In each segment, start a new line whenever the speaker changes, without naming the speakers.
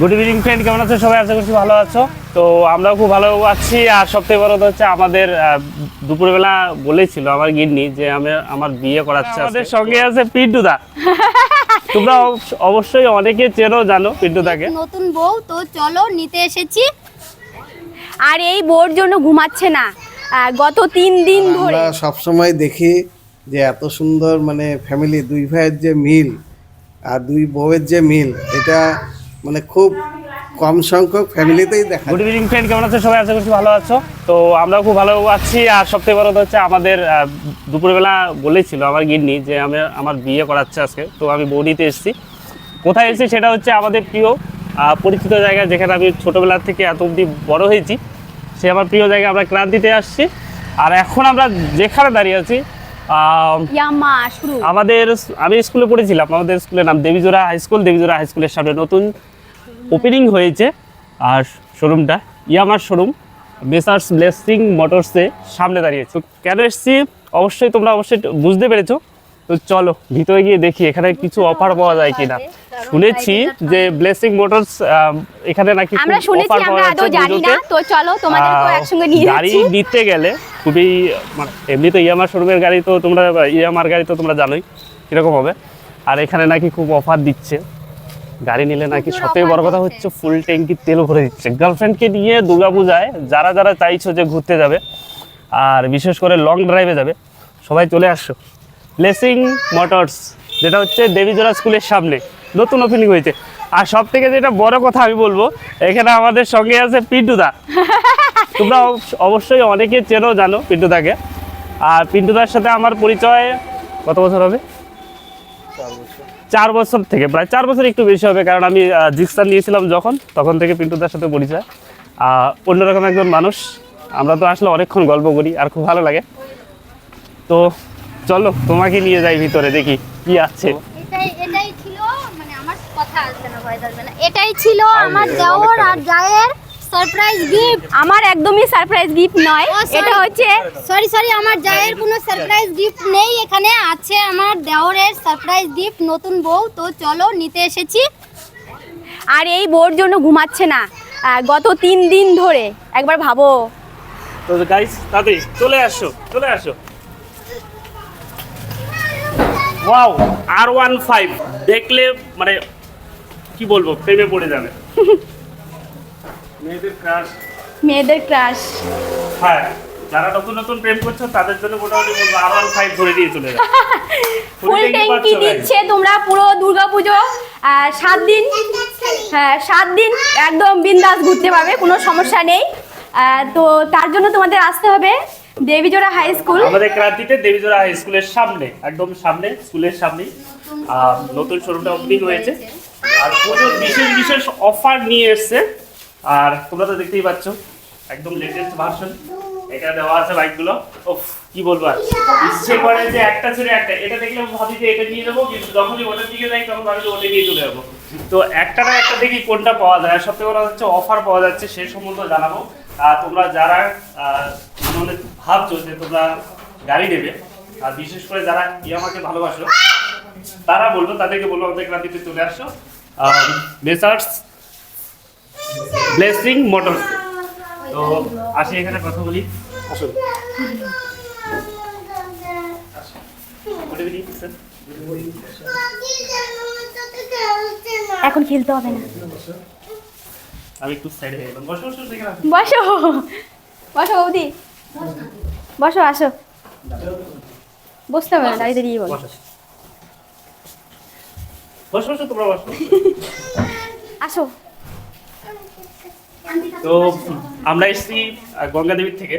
Good evening friend কেমন আছো? সবাই আশা করছি ভালো আছো। তো আমরাও খুব ভালো আছি। আর সবথেকে বড় কথা হচ্ছে আমাদের দুপুরবেলা বলেছিল আমার গিন্নি যে আমি আমার বিয়ে করাচ্ছে আমাদের সঙ্গে আছে পিন্টুদা। তোমরা অবশ্য- অবশ্যই অনেকে চেনো জানো পিন্টুদাকে।
নতুন বউ তো চলো নিতে এসেছি।
আর এই বোর জন্য ঘুমাচ্ছে না। গত তিন দিন ধরে।
আমরা সবসময় দেখি যে এত সুন্দর মানে ফ্যামিলি দুই ভাইয়ের যে মিল আর দুই বউয়ের যে মিল এটা মানে খুব কম সংখ্যক ফ্যামিলিতেই দেখা
গুড ইভিনিং ফ্রেন্ড কেমন আছো? সবাই আশা করছি ভালো আছো। তো আমরাও খুব ভালো আছি আর সবথেকে বড় কথা হচ্ছে আমাদের দুপুরবেলা বলেছিল আমার গিন্নি যে আমি আমার বিয়ে করাচ্ছে আজকে তো আমি বৌদিতে এসেছি। কোথায় এসেছি সেটা হচ্ছে আমাদের প্রিয় পরিচিত জায়গা যেখানে আমি ছোটোবেলা থেকে এত অবধি বড় হয়েছি সে আমার প্রিয় জায়গা আমরা ক্রান্তিতে আসছি। আর এখন আমরা যেখানে দাঁড়িয়ে আছি আমাদের আমি স্কুলে পড়েছিলাম আমাদের স্কুলের নাম Debijora high school Debijora high স্কুলের সামনে নতুন ওপেনিং হয়েছে। আর শোরুমটা ইয়ামার শোরুম মেসার্স ব্লেসিং মোটরসে সামনে দাঁড়িয়েছে কেন এসেছি? অবশ্যই তোমরা অবশ্যই বুঝতে পেরেছ। তো চলো ভিতরে গিয়ে দেখি এখানে কিছু অফার পাওয়া যায় কিনা। শুনেছি যে ব্লেসিং মোটরস এখানে নাকি
আমরা শুনেছি
পাওয়া
আমরা আদৌ জানি না। তো চলো তোমাদেরকেও
আহ,
একসঙ্গে নিয়ে
গাড়ি নিতে গেলে খুবই মানে এমনি তো ইয়ামার শোরুমের গাড়ি তো তোমরা ইয়ামার গাড়ি তো তোমরা জানোই কীরকম হবে। আর এখানে নাকি খুব অফার দিচ্ছে। গাড়ি নিলে নাকি সবথেকে বড় কথা হচ্ছে ফুল ট্যাঙ্কি তেল ভরে দিচ্ছে। গার্লফ্রেন্ডকে নিয়ে দুর্গাপূজায় যারা যারা চাইছো যে ঘুরতে যাবে আর বিশেষ করে লং ড্রাইভে যাবে সবাই চলে আসছো ব্লেসিং মোটরস যেটা হচ্ছে দেবীজোড়া স্কুলের সামনে নতুন ওপেনিং হয়েছে। আর সব থেকে যেটা বড় কথা আমি বলব এখানে আমাদের সঙ্গে আছে পিন্টুদা। তোমরা অবশ্য- অবশ্যই অনেকে চেনো জানো পিন্টুদাকে। আর পিন্টুদার সাথে আমার পরিচয় কত বছর হবে? চার বছর। থেকে প্রায় চার বছর একটু বেশি হবে কারণ আমি জিক্সার নিয়েছিলাম যখন তখন থেকে পিন্টুদার সাথে পরিচয়। অন্যরকম একজন মানুষ। আমরা তো আসলে অনেকক্ষণ গল্প করি আর খুব ভালো লাগে। তো চলো তোমাকে নিয়ে যাই ভিতরে দেখি কি আছে।
এটাই এটাই ছিল মানে আমার কথা আসবে না ভয় আসবে না। এটাই ছিল আমার দেওর আর জায়ের সারপ্রাইজ গিফট
আমার একদমই সারপ্রাইজ গিফট নয়।
ও,
এটা হচ্ছে
সরি সরি আমার জায়ের কোনো সারপ্রাইজ গিফট নেই। এখানে আছে আমার দেওরের সারপ্রাইজ গিফট নতুন বউ। তো চলো নিতে এসেছি।
আর এই বোর জন্য ঘুমাচ্ছে না। গত তিন দিন ধরে। একবার ভাবো।
তো গাইস তাড়াতাড়ি চলে আসো চলে আসো। ওয়াও আর ওয়ান ফাইভ দেখলে মানে কি বলব প্রেমে পড়ে যাবে। মেয়েদের ক্রাশ
মেয়েদের ক্রাশ
হ্যাঁ যারা নতুন নতুন প্রেম করছ তাদের জন্য মোটামুটি বলব আর ওয়ান ফাইভ ধরে দিয়ে চলে যাবে
ফুল ট্যাঙ্কি দিচ্ছে তোমরা পুরো দুর্গাপুজো। সাত দিন হ্যাঁ সাত দিন একদম বিন্দাস ঘুরতে পারবে কোনো সমস্যা নেই। তো তার জন্য তোমাদের আসতে হবে দেবীজোড়া হাই স্কুল
আমাদের ক্রান্তিতে দেবীজোড়া হাই স্কুলের সামনে একদম সামনে স্কুলের সামনে নতুন শোরুমটা ওপেনিং হয়েছে। আর পুজোর বিশেষ বিশেষ অফার নিয়ে এসছে আর তোমরা তো দেখতেই পাচ্ছ, একদম লেটেস্ট ভার্সন এটা দেওয়া আছে বাইকগুলো ওফ কি বলব আর? ইচ্ছে করে যে একটা ছেড়ে একটা। এটা দেখলে ভাবি যে এটা নিয়ে যাব, কিন্তু যখনই ওটার দিকে যাই, তখন ভাবি ওটা নিয়ে চলে যাব। তো একটা না একটা দেখি কোনটা পাওয়া যায়। আর সবথেকে বড় হচ্ছে অফার পাওয়া যাচ্ছে, সে সম্বন্ধে জানাব। আর তোমরা যারা মনে ভাবছ যে তোমরা গাড়ি নেবে, আর বিশেষ করে যারা ইয়ামাকে ভালোবাসো, তারা বলব, তাদেরকে বলব আমাদের ক্রান্তিতে চলে আসো। মেসার্স ব্লেসিং মোটরস তো আসি এখানে কথা বলি। আসুন.
এখন খেলতে হবে না।
আমি একটু সাইডে গেলাম। বসো বসো সেখানে
বসো। বসো বৌদি। বসো আসো। বসতে হবে না দাঁড়িয়ে দাঁড়িয়ে বলো
বসো। বসো বসো তোমরা বসো।
আসো।
তো আমরা এসেছি আহ, গঙ্গা দেবীর থেকে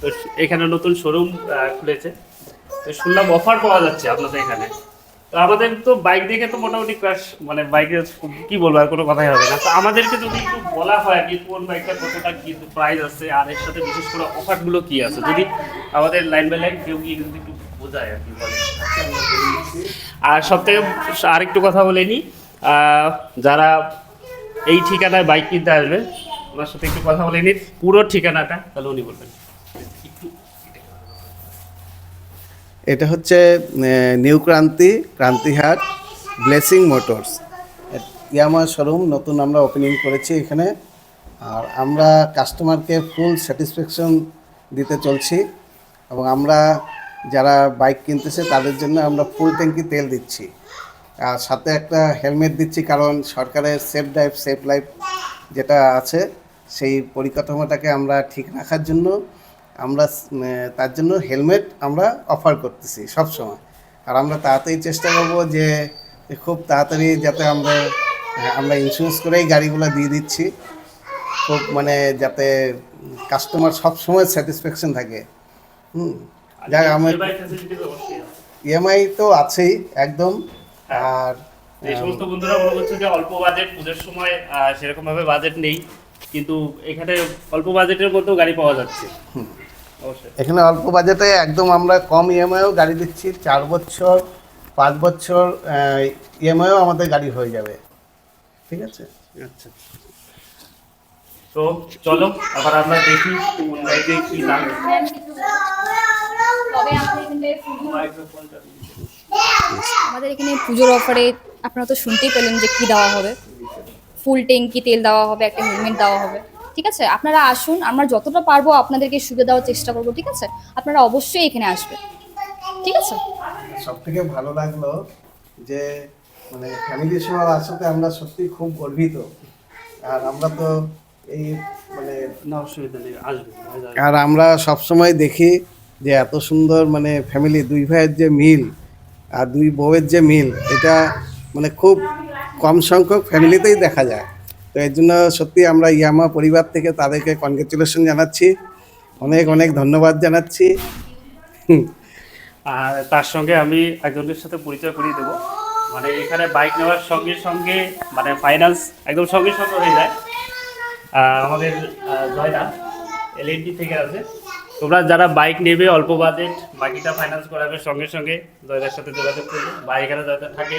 তো এখানে নতুন শোরুম খুলেছে। তো শুনলাম অফার পাওয়া যাচ্ছে আপনাদের এখানে। তো আমাদের তো বাইক দেখে তো মোটামুটি ক্রাশ মানে বাইকের কি বলব আর কোনো কথাই হবে না। তো আমাদেরকে যদি একটু বলা হয় আর কি কোন বাইকটা কতটা কি প্রাইস আছে আর এর সাথে বিশেষ করে অফারগুলো কি আছে? যদি আমাদের লাইন বাই লাইন কেউ গিয়ে যদি একটু বোঝায় আর কি বলে। আর সব থেকে আরেকটু কথা বলে নিই যারা এই ঠিকানায় বাইক কিনতে আসবে ওনার সাথে একটু কথা বলে নিন। পুরো ঠিকানাটা তাহলে উনি বলবেন।
এটা হচ্ছে new Kranti Krantihat blessing motors. Yamaha showroom নতুন আমরা ওপেনিং করেছি এখানে। আর আমরা কাস্টমারকে ফুল স্যাটিসফ্যাকশন দিতে চলছি। এবং আমরা যারা বাইক কিনতেছে তাদের জন্য আমরা ফুল ট্যাঙ্কি তেল দিচ্ছি। আর সাথে একটা হেলমেট দিচ্ছি কারণ সরকারের সেফ ড্রাইভ সেফ লাইফ যেটা আছে সেই পরিকাঠামোটাকে আমরা ঠিক রাখার জন্য আমরা তার জন্য হেলমেট আমরা অফার করতেছি সব সময় আর আমরা তাড়াতাড়ি চেষ্টা করব যে খুব তাড়াতাড়ি যাতে আমরা হ্যাঁ, আমরা ইন্স্যুরেন্স করেই গাড়িগুলো দিয়ে দিচ্ছি। খুব মানে যাতে কাস্টমার সব সময় স্যাটিসফ্যাকশন থাকে। হুম যাক আমার ইএমআই তো আছেই একদম। আর
এই সমস্ত বন্ধুরা মনে করছে যে অল্প বাজেট পুজোর সময় সেরকম ভাবে বাজেট নেই। কিন্তু এখানে অল্প বাজেটের মধ্যেও গাড়ি পাওয়া যাচ্ছে।
এখানে অল্প বাজেটে একদম আমরা কম ইএমআইও গাড়ি দিচ্ছি চার বছর পাঁচ বছর ইএমআইও আমাদের গাড়ি হয়ে যাবে। ঠিক আছে?
আচ্ছা। তো চলো আবার আমরা দেখি কোন গাড়িতে কি দাম
আমাদের এখানে পুজোর অফারে আপনারা তো শুনতেই পেলেন যে কি দেওয়া হবে। ফুল ট্যাঙ্কি তেল দেওয়া হবে একটা হেলমেট দেওয়া হবে। ঠিক আছে? আপনারা আসুন আমরা যতটা পারব আপনাদেরকে সুবিধা দেওয়ার চেষ্টা করব ঠিক আছে? আপনারা অবশ্যই এখানে আসবেন। ঠিক আছে?
সব থেকে ভালো লাগল যে মানে ফ্যামিলি সহ আসাতে আমরা সত্যি খুব গর্বিত। আর আমরা তো এই মানে
না অসুবিধা নেই আসবে।
আর আমরা সব সময় দেখি যে এত সুন্দর মানে ফ্যামিলি দুই ভাইয়ের যে মিল আর দুই বউয়ের যে মিল এটা মানে খুব কম সংখ্যক ফ্যামিলিতেই দেখা যায়। তো এর জন্য সত্যি আমরা ইয়ামা পরিবার থেকে তাদেরকে কনগ্রেচুলেশন জানাচ্ছি। অনেক অনেক ধন্যবাদ জানাচ্ছি।
আর তার সঙ্গে আমি একজনের সাথে পরিচয় করিয়ে দেবো। মানে এখানে বাইক নেওয়ার সঙ্গে সঙ্গে মানে ফাইন্যান্স একদম সঙ্গে সঙ্গে হয়ে যায়। আমাদের জয়দা এলএনটি থেকে আছে। তোমরা যারা বাইক নেবে, অল্প বাজেট বাকিটা ফাইন্যান্স করাবে, সঙ্গে সঙ্গে জয়দার সাথে যোগাযোগ করবে। বা এখানে জয়দা থাকে।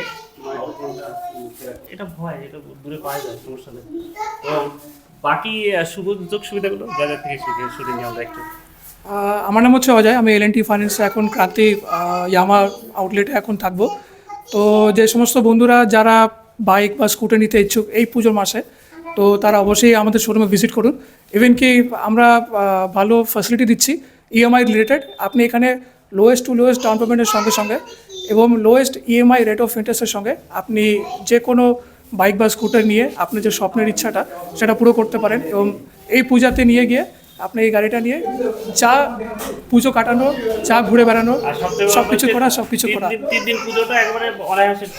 এটা ভয়, এটা দূরে পাওয়া যায়, সমস্যা নেই। তো বাকি সুযোগ সুবিধাগুলো জয়দার থেকে শুনে শুনে নিয়ে আমরা একটু।
আমার নাম হচ্ছে অজয়, আমি এল এন টি ফাইন্যান্সে এখন ক্রান্তি ইয়ামা আউটলেটে এখন থাকব। তো যে সমস্ত বন্ধুরা যারা বাইক বা স্কুটার নিতে ইচ্ছুক, এই পুজোর মাসে তো তারা অবশ্যই আমাদের শোরুমে ভিজিট করুন। ইভেন কি আমরা ভালো ফ্যাসিলিটি দিচ্ছি ইএমআই রিলেটেড আপনি এখানে লোয়েস্ট টু লোয়েস্ট ডাউন পেমেন্টের সঙ্গে সঙ্গে এবং লোয়েস্ট ইএমআই রেট অফ ইন্টারেস্টের সঙ্গে আপনি যে কোনো বাইক বা স্কুটার নিয়ে আপনি যে স্বপ্নের ইচ্ছাটা সেটা পুরো করতে পারেন এবং এই পূজাতে নিয়ে গিয়ে আপনি এই গাড়িটা নিয়ে যা পুজো কাটানো যা ঘুরে বেড়ানো সব কিছু করা সব কিছু করা।
তিন দিন পুজোটা একবারে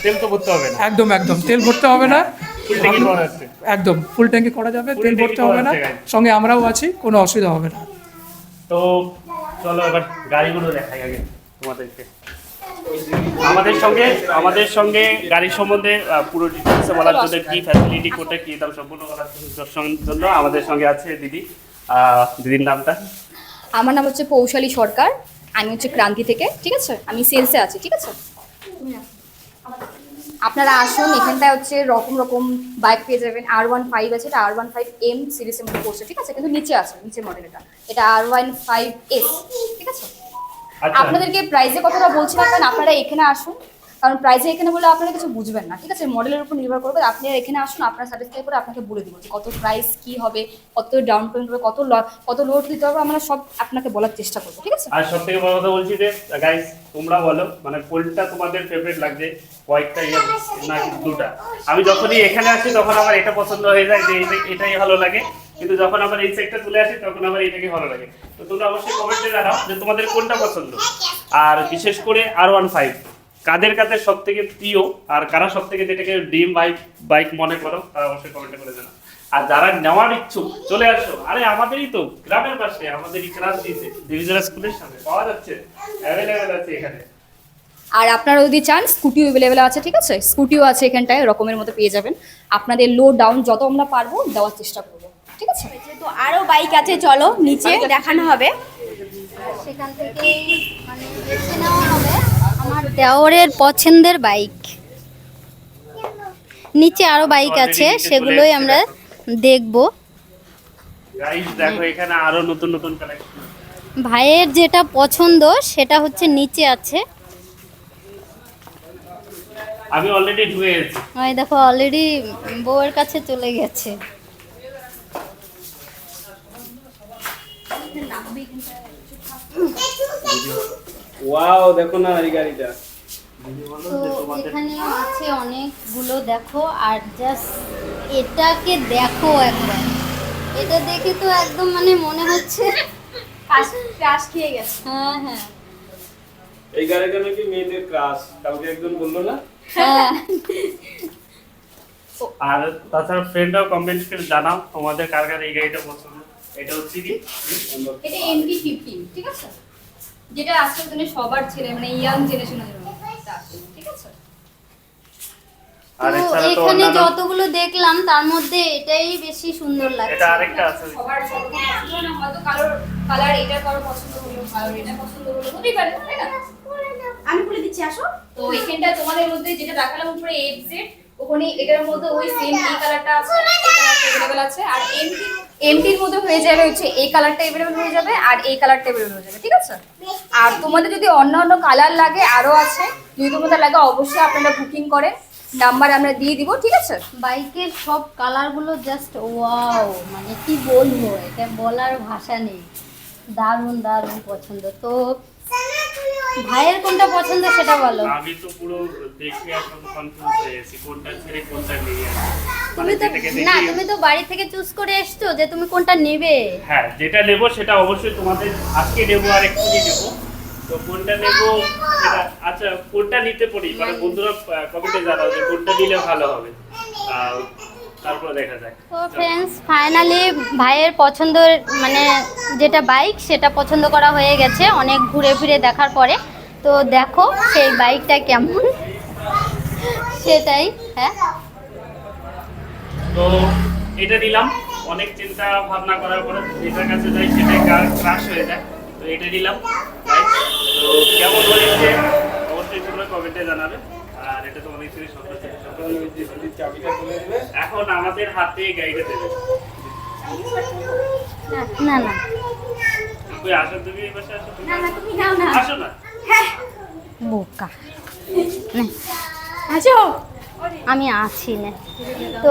তেল তো করতে হবে না।
একদম একদম। তেল ভরতে হবে না।
ফুল ট্যাঙ্কি করা যাচ্ছে
একদম ফুল ট্যাঙ্কি করা যাবে তেল ভরতে হবে না সঙ্গে আমরাও আছি কোনো অসুবিধা হবে না।
তো চলো এবার গাড়িগুলো দেখাই আগে তোমাদেরকে। আমাদের সঙ্গে আমাদের সঙ্গে গাড়ির সম্বন্ধে পুরো ডিটেলসে বলার জন্য কি ফ্যাসিলিটি কোটা কি দাম সম্পূর্ণ বলার জন্য আমাদের সঙ্গে আছে দিদি। দিদির নামটা?
আমার নাম হচ্ছে পৌশালী সরকার আমি হচ্ছে ক্রান্তি থেকে ঠিক আছে? আমি সেলসে আছি ঠিক আছে? আপনারা আসুন এখানটায় হচ্ছে রকম রকম বাইক পেয়ে যাবেন। আর ওয়ান ফাইভ আছে এটা আর ওয়ান ফাইভ এম সিরিজের মধ্যে পড়ছে ঠিক আছে? কিন্তু নিচে আছে নিচের মডেল এটা। এটা আর ওয়ান ফাইভ এস ঠিক আছে?
আচ্ছা।
আপনাদেরকে প্রাইসে কথাটা বলছিলাম না কারণ আপনারা এখানে আসুন কারণ প্রাইসে এখানে বলে আপনারা কিছু বুঝবেন না, ঠিক আছে? মডেলের উপর নির্ভর করবে আপনি এখানে আসুন, আপনার স্যাটিসফাই করে আপনাকে বলে দিব কত প্রাইস কি হবে, কত ডাউন পেমেন্ট হবে, কত কত লোড দিতে হবে, আমরা সব আপনাকে বলার চেষ্টা করব, ঠিক আছে?
আর সব থেকে বড় কথা বলছি যে গাইস তোমরা বলো মানে কোনটা তোমাদের ফেভারিট লাগছে, কয়েকটা ইয়ে না দুটা? আমি যখনই এখানে আসি, তখন আমার এটা পছন্দ হয়ে যায় যে এটা- এটাই ভালো লাগে। কিন্তু যখন আমার এই সেক্টর চলে আসি, তখন আমার এটাকে ভালো লাগে। তো তোমরা অবশ্যই কমেন্টে জানাও যে তোমাদের কোনটা পছন্দ। আর বিশেষ করে আর ওয়ান ফাইভ কাদের কাদের সব থেকে প্রিয় আর কারা সব থেকে যেটাকে ড্রিম বাইক বাইক মনে করো তারা অবশ্যই কমেন্টে করে জানাও। আর যারা নেওয়ার ইচ্ছুক চলে আসো। আরে আমাদেরই তো গ্রামের পাশে আমাদেরই ক্লাস দিতে। ডিভিজনাল স্কুলের সামনে পাওয়া যাচ্ছে? অ্যাভেলেবেল আছে এখানে।
আর আপনারা যদি চান স্কুটিও অ্যাভেলেবেল আছে ঠিক আছে? স্কুটিও আছে এখানটায় রকমের মতো পেয়ে যাবেন। আপনাদের লো ডাউন যত আমরা পারব দেওয়ার চেষ্টা করব। ঠিক আছে?
তো আরও বাইক আছে চলো নিচে দেখানো হবে।
সেখান থেকে মানে বেছে নেওয়া হবে। আমার দেওরের পছন্দের বাইক। নিচে আরও বাইক আছে সেগুলোই আমরা দেখব।
এখানে আরও নতুন নতুন কালেকশন
ভাইয়ের যেটা পছন্দ সেটা হচ্ছে নিচে আছে।
আমি অলরেডি ঢুকে গেছি
দেখো অলরেডি বউয়ের কাছে চলে গেছে।
ওয়াও দেখো না এই গাড়িটা।
তো এখানে আছে অনেকগুলো দেখো আর জাস্ট এটাকে দেখো একবার। এটা দেখে তো একদম মানে মনে হচ্ছে
ক্রাশ খেয়ে গেছে।
হ্যাঁ হ্যাঁ।
এই গাড়িটা নাকি মেয়েদের ক্রাশ কালকে একজন বলল না?
হ্যাঁ।
আর তাছাড়া ফ্রেন্ডরাও কমেন্ট করে জানাও তোমাদের কার কার এই গাড়িটা পছন্দ। এটা হচ্ছে কি?
এটা এমটি ফিফটিন ঠিক আছে? যেটা আজকের দিনে সবার ছেলে মানে ইয়াং জেনারেশনের জন্য ঠিক আছে?
তো এখানে যতগুলো দেখলাম তার মধ্যে এটাই বেশি সুন্দর
এটা আরেকটা আছে।
সবার সবার পছন্দ না হয়তো কারোর কালার এটা কারও পছন্দ হলো কারোর এটা পছন্দ হলো হতেই পারে তাই না? আমি বলে দিচ্ছি আসো। তো এখানটা তোমাদের মধ্যে যেটা দেখালাম উপরে এফ জেড ওখানে এটার মধ্যে ওই সেম এই কালারটা আছে আছে, আর এমটি এমটির মধ্যে হয়ে যাবে হচ্ছে এই কালারটা অ্যাভেলেবেল হয়ে যাবে, আর এই কালারটা অ্যাভেলেবেল হয়ে যাবে, ঠিক আছে? আর তোমাদের যদি অন্য অন্য কালার লাগে আরও আছে, যদি তোমাদের লাগে অবশ্যই আপনারা বুকিং করেন নাম্বার আমরা দিয়ে দিব, ঠিক আছে?
বাইকের সব কালারগুলো জাস্ট ওয়াও মানে কি বলব, এটা বলার ভাষা নেই। দারুণ দারুণ পছন্দ। তো ভাইয়ের কোনটা পছন্দ সেটা বলো।
আমি তো পুরো দেখে এখন কনফিউজ হয়ে গেছি কোনটা ছেড়ে কোনটা নিয়ে
তুমি তো না তুমি তো বাড়ি থেকে চুজ করে এসছো যে তুমি কোনটা নেবে।
হ্যাঁ যেটা নেব সেটা অবশ্যই তোমাদের আজকে নেব আর এক্ষুনি নেব। তো কোনটা নেব সেটা আচ্ছা কোনটা নিতে পারি? মানে বন্ধুরা কমেন্টে জানাও যে কোনটা নিলে ভালো হবে। তারপরে দেখা যাক।
তো ফ্রেন্ডস ফাইনালি ভাইয়ের পছন্দের মানে যেটা বাইক সেটা পছন্দ করা হয়ে গেছে অনেক ঘুরে ফিরে দেখার পরে। তো দেখো সেই বাইকটা কেমন। সেটাই হ্যাঁ।
তো এটা নিলাম। অনেক চিন্তা ভাবনা করার পরে যেটার কাছে যাই সেটাই ক্রাশ হয়ে যায়। তো এটা নিলাম তো কেমন হয়েছে অবশ্যই তোমরা কমেন্টে জানাবে। আর এটা তো অনেক কিছু
চাবিটা দেবে
এখন আমাদের হাতে গাড়িটা দেবে।
না না
কই আসো তুমি এই আসো
না না তুমি নাও না।
আসো না।
বোকা।
আসো।
আমি আছি না। তো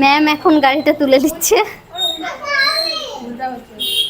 ম্যাম এখন গাড়িটা তুলে দিচ্ছে।
হ্যাঁ, হ্যাঁ।